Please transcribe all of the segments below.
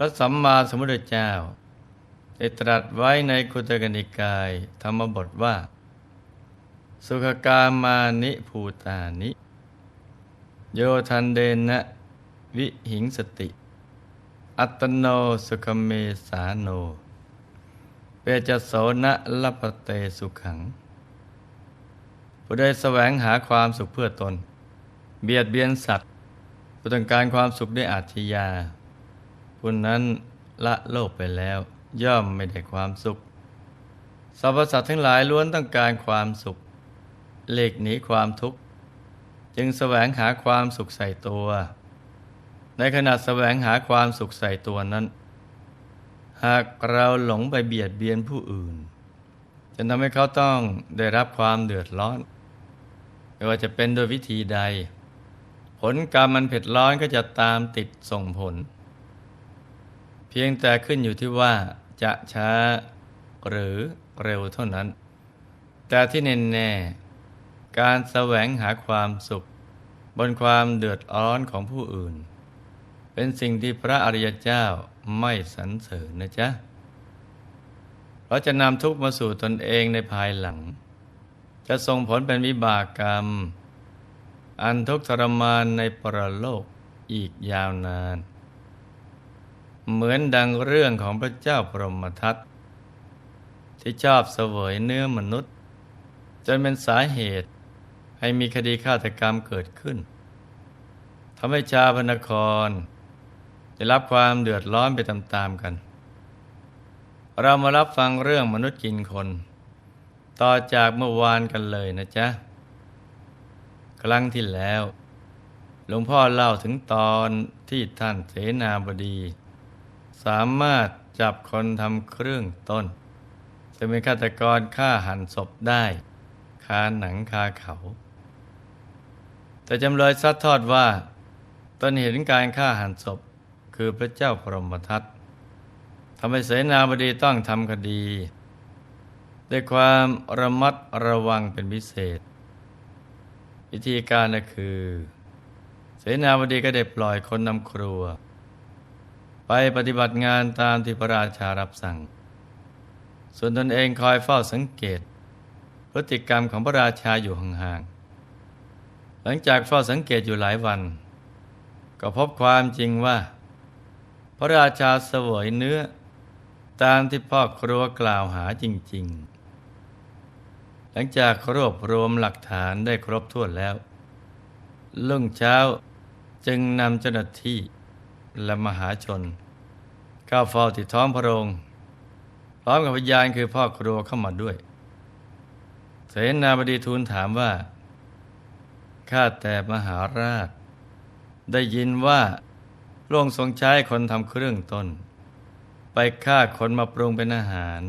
ระสัมมาสัมพุทธเจ้า ได้ตรัสไว้ในคุตกนิกาย ธรรมบทว่า สุขกามานิภูตานิ โยทันเดนะ วิหิงสติ อัตโนสุขเมสาโน เปจโสนะลปเตสุขัง ผู้ใดแสวงหาความสุขเพื่อตน เบียดเบียนสัตว์ผู้ต้องการความสุขด้วยอาชญา ผู้นั้นละโลกไปแล้ว ย่อมไม่ได้ความสุขสรรพสัตว์ทั้งหลายล้วนต้องการความสุขเล็กหนีความทุกข์ จึงแสวงหาความสุขใส่ตัว ในขณะแสวงหาความสุขใส่ตัวนั้น หากเราหลงไปเบียดเบียนผู้อื่นจะทำให้เขาต้องได้รับความเดือดร้อนไม่ว่าจะเป็นโดยวิธีใด ผลกรรมมันเผ็ดร้อนก็จะตามติดส่งผล เพียงแต่ขึ้นอยู่ที่ว่าจะช้าหรือเร็วเท่านั้น แต่ที่แน่ๆการแสวงหาความสุข บนความเดือดร้อนของผู้อื่น เป็นสิ่งที่พระอริยเจ้าไม่สรรเสริญนะจ๊ะเราจะนำทุกข์มาสู่ตนเองในภายหลัง จะส่งผลเป็นวิบากกรรม อันทุกข์ทรมานในปรโลกอีกยาวนาน เหมือนดังเรื่องของพระเจ้าพรหมทัตที่ชอบเสวยเนื้อมนุษย์ จนเป็นสาเหตุให้มีคดีฆาตกรรมเกิดขึ้นทำให้ชาวพนครได้รับความเดือดร้อนไปตามๆกัน เรามารับฟังเรื่องมนุษย์กินคน ต่อจากเมื่อวานกันเลยนะจ๊ะ ครั้งที่แล้ว หลวงพ่อเล่าถึงตอนที่ท่านเสนาบดี สามารถจับคนทำเครื่องต้นจะเป็นฆาตกรฆ่าหันศพได้คาหนังคาเขา แต่จำเลยซัดทอดว่าตนเห็นการฆ่าหันศพคือพระเจ้าพรหมทัตทำให้เสนาบดีต้องทำคดี ด้วยความระมัดระวังเป็นพิเศษ วิธีการก็คือ เสนาบดีก็ได้ปล่อยคนนำครัว ไปปฏิบัติงานตามที่พระราชารับสั่ง ส่วนตนเองคอยเฝ้าสังเกต พฤติกรรมของพระราชาอยู่ห่างๆ หลังจากเฝ้าสังเกตอยู่หลายวัน ก็พบความจริงว่า พระราชาเสวยเนื้อ ตามที่พ่อครัวกล่าวหาจริง ๆ หลังจากรวบรวมหลักฐานได้ครบถ้วนแล้วลุ่งเช้าจึงนำเจ้าหน้าที่ และมหาชนเข้าเฝ้าที่ท้องพระโรงพร้อมกับพยานคือพ่อครัวเข้ามาด้วย เสนาบดีทูลถามว่า ข้าแต่มหาราช ได้ยินว่าพระองค์ทรงใช้คนทำเครื่องต้น ไปฆ่าคนมาปรุงเป็นอาหาร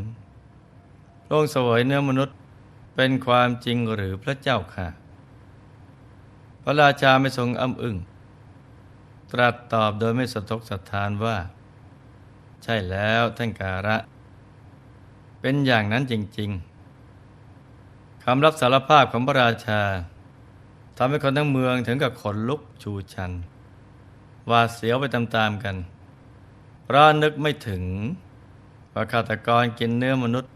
พระองค์เสวยเนื้อมนุษย์เป็นความจริงหรือพระเจ้าค่ะ พระราชาไม่ทรงอ้ำอึง้ง ตรัสตอบโดยไม่สะทกสะทานว่า ใช่แล้วท่านการะ เป็นอย่างนั้นจริง ๆคำรับสารภาพของพระราชาทำให้คนทั้งเมืองถึงกับขนลุกชูชันหวาดเสียวไปตามๆกันเพราะนึกไม่ถึงว่าฆาตกรกินเนื้อมนุษย์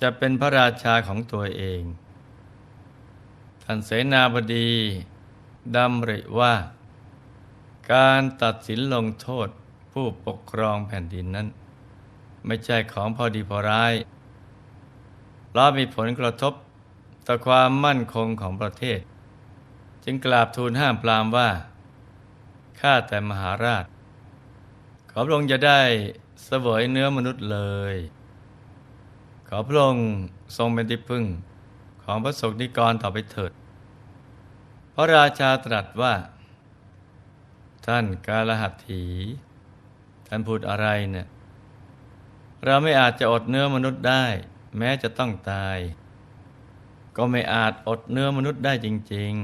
จะเป็นพระราชาของตัวเอง ท่านเสนาบดีดำริว่า การตัดสินลงโทษผู้ปกครองแผ่นดินนั้น ไม่ใช่ของพอดีพอร้ายเพรามีผลกระทบต่อความมั่นคงของประเทศ จึงกราบทูลห้ามปรามว่า ข้าแต่มหาราช ขอพระองค์จะได้เสวยเนื้อมนุษย์เลย ขอพระองค์ทรงเป็นที่พึ่งของพระสงฆ์นิกรต่อไปเถิด พระราชาตรัสว่า ท่านกาลหัตถี ท่านพูดอะไรเนี่ยเราไม่อาจจะอดเนื้อมนุษย์ได้ แม้จะต้องตาย ก็ไม่อาจอดเนื้อมนุษย์ได้จริง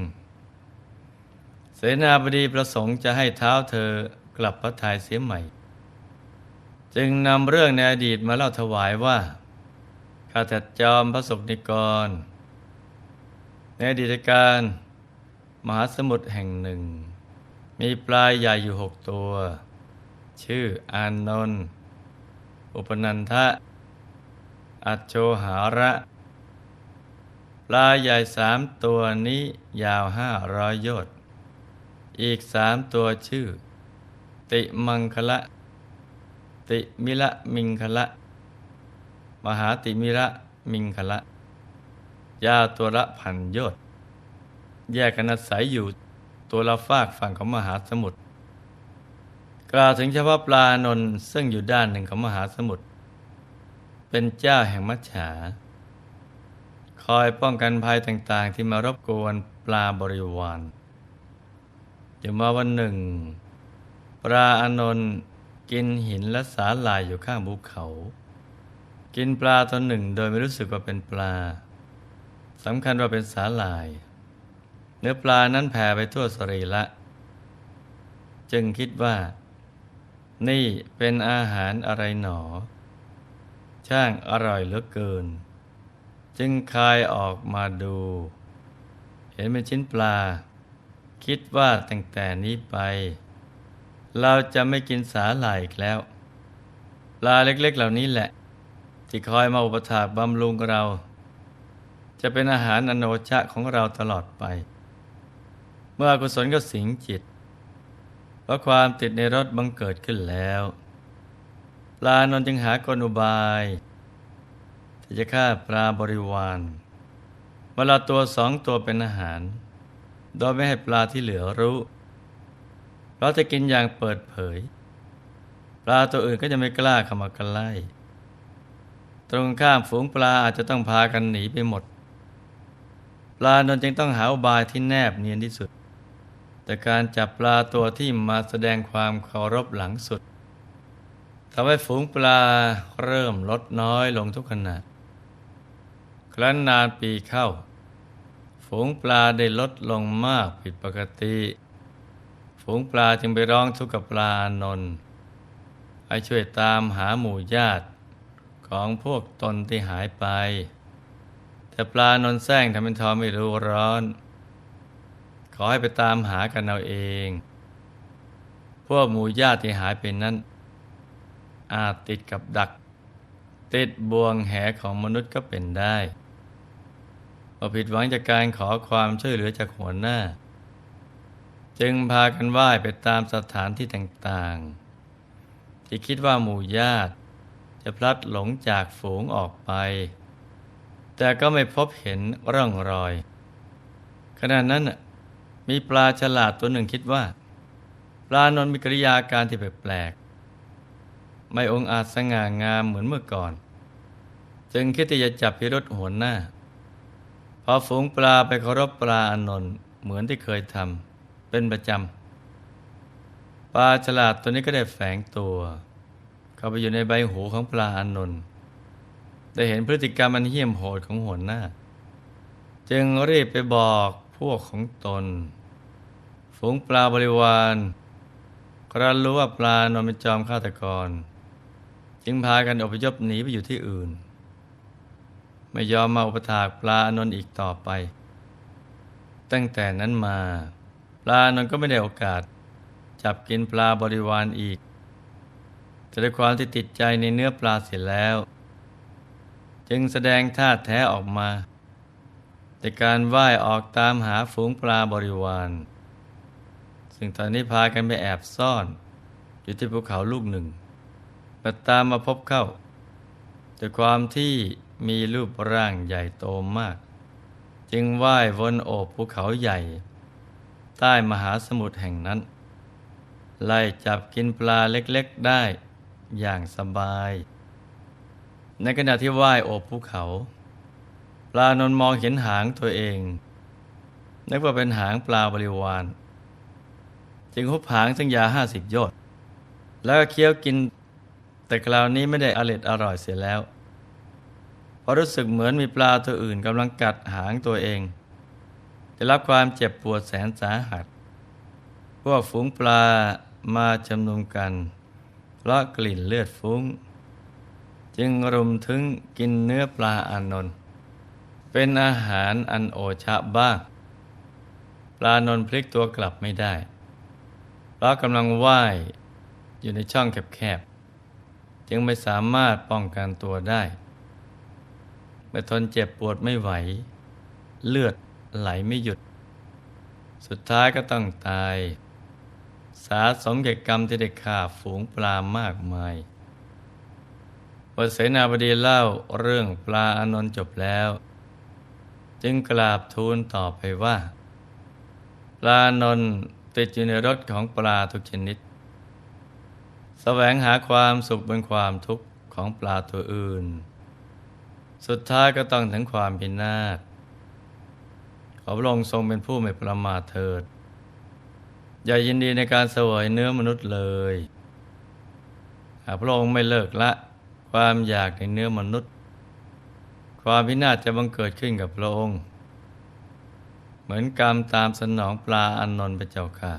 ๆ เสนาบดีประสงค์จะให้เท้าเธอกลับพระทัยเสียใหม่ จึงนำเรื่องในอดีตมาเล่าถวายว่าข้าแต่จอมพระสกนิกร ในอดีตการ มหาสมุทรแห่งหนึ่ง มีปลายใหญ่อยู่หกตัว ชื่ออานนท์อุปนันทะ อัจโชหาระ ปลาใหญ่สามตัวนี้ยาวห้าร้อยยชน์อีกสามตัวชื่อ ติมังคละ ติมิละมิงคละ มหาติมิระมิงคละยาตัวละพันยชน์แยกกันอาศัยอยู่ ตัวละฟากฝั่งของมหาสมุทรกล่าวถึงเฉพาะปลานนซึ่งอยู่ด้านหนึ่งของมหาสมุทรเป็นเจ้าแห่งมัจฉา คอยป้องกันภัยต่างๆ ที่มารบกวนปลาบริวารอยู่มาวันหนึ่ง ปลาอนนท์กินหินและสาหร่ายอยู่ข้างภูเขา กินปลาตัวหนึ่งโดยไม่รู้สึกว่าเป็นปลาสำคัญว่าเป็นสาหร่าย เนื้อปลานั้นแผ่ไปทั่วสรีละ จึงคิดว่า นี่เป็นอาหารอะไรหนอ ช่างอร่อยเหลือเกิน จึงคายออกมาดู เห็นเป็นชิ้นปลา คิดว่าตั้งแต่นี้ไป เราจะไม่กินสาหร่ายอีกแล้ว ปลาเล็กๆเหล่านี้แหละ ที่คอยมาอุปถากบำรุงเรา จะเป็นอาหารอโนชะของเราตลอดไป เมื่ออกุศลก็สิงจิต เพราะความติดในรถบังเกิดขึ้นแล้วปลานนจึงหากลอุบาย ที่จะฆ่าปลาบริวารเวลาตัวสองตัวเป็นอาหาร โดยไม่ให้ปลาที่เหลือรู้เพราะจะกินอย่างเปิดเผย ปลาตัวอื่นก็จะไม่กล้าเข้ามาใกล้ตรงข้ามฝูงปลาอาจจะต้องพากันหนีไปหมด ปลานนจึงต้องหาอุบายที่แนบเนียนที่สุด แต่การจับปลาตัวที่มาแสดงความเคารพหลังสุดทำให้ฝูงปลาเริ่มลดน้อยลงทุกขณะครั้นนานปีเข้า ฝูงปลาได้ลดลงมากผิดปกติ ฝูงปลาจึงไปร้องทุกข์กับปลานนให้ช่วยตามหาหมู่ญาติของพวกตนที่หายไป แต่ปลานนแซงทำเป็นทอไม่รู้ร้อน ขอให้ไปตามหากันเอาเอง พวกหมู่ญาติที่หายไปนั้น อาจติดกับดัก ติดบ่วงแหของมนุษย์ก็เป็นได้พอผิดหวังจากการขอความช่วยเหลือจากหัวหน้า จึงพากันว่ายไปตามสถานที่ต่างๆ ที่คิดว่าหมู่ญาติ จะพลัดหลงจากฝูงออกไป แต่ก็ไม่พบเห็นร่องรอยขณะนั้น มีปลาฉลาดตัวหนึ่งคิดว่า ปลานนมีกริยาการที่แปลกๆไม่องอาจสง่างามเหมือนเมื่อก่อน จึงคิดที่จะจับพิรุษหัวหน้า พอฝูงปลาไปเคารพปลาอานนท์เหมือนที่เคยทำเป็นประจำปลาฉลาดตัวนี้ก็ได้แฝงตัว เข้าไปอยู่ในใบหูของปลาอานนท์ได้เห็นพฤติกรรมอันเหี้ยมโหดของหัวหน้า จึงรีบไปบอก พวกของตน ฝูงปลาบริวารกระรู้ว่าปลานนเป็นจอมฆาตกร จึงพากันอพยพหนีไปอยู่ที่อื่น ไม่ยอมมาอุปถากปลาอนนท์อีกต่อไป ตั้งแต่นั้นมา ปลาอนนท์ก็ไม่ได้โอกาส จับกินปลาบริวารอีก แต่ด้วยความที่ติดใจในเนื้อปลาเสียแล้ว จึงแสดงท่าแท้ออกมา แต่การว่ายออกตามหาฝูงปลาบริวาร ซึ่งตอนนี้พากันไปแอบซ่อน อยู่ที่ภูเขาลูกหนึ่งแต่ตามมาพบเข้าด้วยความที่มีรูปร่างใหญ่โตมาก จึงว่ายวนโอบภูเขาใหญ่ ใต้มหาสมุทรแห่งนั้น ไล่จับกินปลาเล็กๆได้อย่างสบาย ในขณะที่ว่ายโอบภูเขา ลานนมองเห็นหางตัวเองนึกว่าเป็นหางปลาบริวาร จึงหุบหางซึ่งยาห้าสิบยชน์แล้วก็เคี้ยวกิน แต่คราวนี้ไม่ได้อร่อยอร่อยเสียแล้วเพราะรู้สึกเหมือนมีปลาตัวอื่นกำลังกัดหางตัวเอง จะรับความเจ็บปวดแสนสาหัส พวกฝูงปลามาจำนวนกัน เพราะกลิ่นเลือดฟุ้ง จึงรุมถึงกินเนื้อปลาอานนท์ เป็นอาหารอันโอชะบ้าง ปลานนพลิกตัวกลับไม่ได้เพราะกำลังว่ายอยู่ในช่องแคบๆ จึงไม่สามารถป้องกันตัวได้เมื่อทนเจ็บปวดไม่ไหว เลือดไหลไม่หยุด สุดท้ายก็ต้องตาย สาสมเกตกรรมที่ได้ฆ่าฝูงปลามากมายพอเสนาบดีเล่าเรื่องปลาอนนท์จบแล้ว จึงกราบทูลต่อไปว่า ปลานนติดอยู่ในรถของปลาทุกชนิดแสวงหาความสุขบนความทุกข์ของปลาตัวอื่น สุดท้ายก็ต้องถึงความพินาศขอพระองค์ทรงเป็นผู้ไม่ประมาทเถิด อย่ายินดีในการเสวยเนื้อมนุษย์เลย หากพระองค์ไม่เลิกละความอยากในเนื้อมนุษย์ ความพินาศจะบังเกิดขึ้นกับพระองค์ เหมือนกรรมตามสนองปลาอันนนท์พระเจ้าค่ะ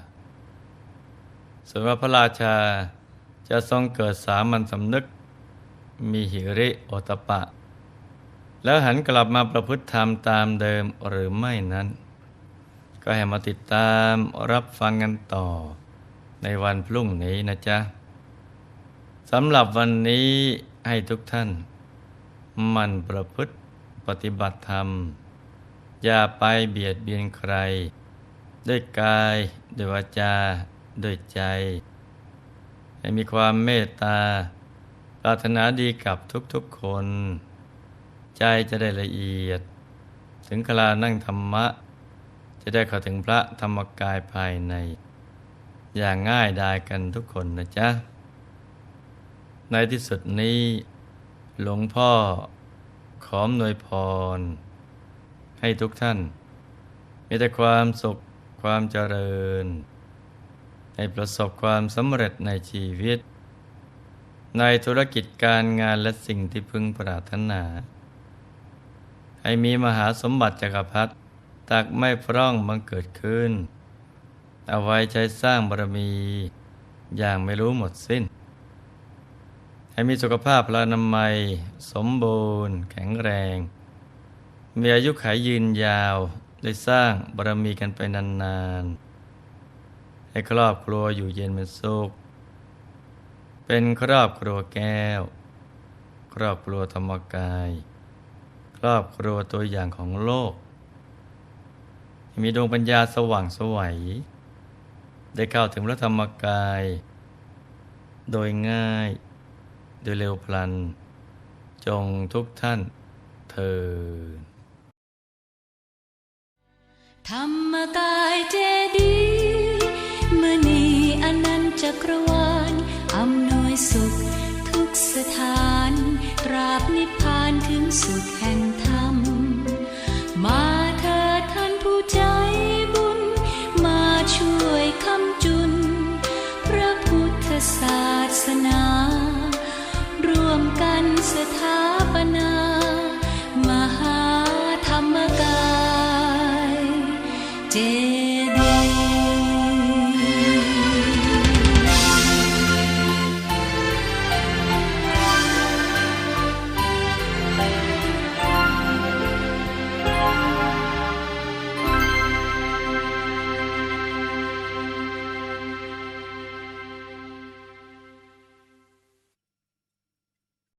ส่วนว่าพระราชาจะทรงเกิดสามัญสำนึก มีหิริโอตปะ แล้วหันกลับมาประพฤติธรรมตามเดิมหรือไม่นั้น ก็ให้มาติดตามรับฟังกันต่อในวันพรุ่งนี้นะจ๊ะสำหรับวันนี้ให้ทุกท่าน มันประพฤติปฏิบัติธรรม อย่าไปเบียดเบียนใคร ด้วยกาย ด้วยวาจา ด้วยใจ ให้มีความเมตตา ปรารถนาดีกับทุกๆคน ใจจะได้ละเอียด ถึงคลานั่งธรรมะ จะได้เข้าถึงพระธรรมกายภายใน อย่างง่ายดายกันทุกคนนะจ๊ะ ในที่สุดนี้ หลวงพ่อขอมนวยพร ให้ทุกท่าน มีแต่ความสุขความเจริญ ให้ประสบความสำเร็จในชีวิต ในธุรกิจการงานและสิ่งที่พึงปรารถนา ให้มีมหาสมบัติจักรพรรดิตักไม่พร่องบังเกิดขึ้น เอาไว้ใช้สร้างบารมีอย่างไม่รู้หมดสิ้น ให้มีสุขภาพพลานามัย สมบูรณ์ แข็งแรง มีอายุขัยยืนยาว ได้สร้างบารมีกันไปนานๆ ให้ครอบครัวอยู่เย็นเป็นสุข เป็นครอบครัวแก้ว ครอบครัวธรรมกาย ครอบครัวตัวอย่างของโลก มีดวงปัญญาสว่างสวัย ได้เข้าถึงพระธรรมกาย โดยง่าย โดยเร็วพลัน จงทุกท่านเทินธรรมกายเจดีย์มณีอนันจักรวาลอำนวยสุขทุกสถาน ตราบนิพพานถึงสุข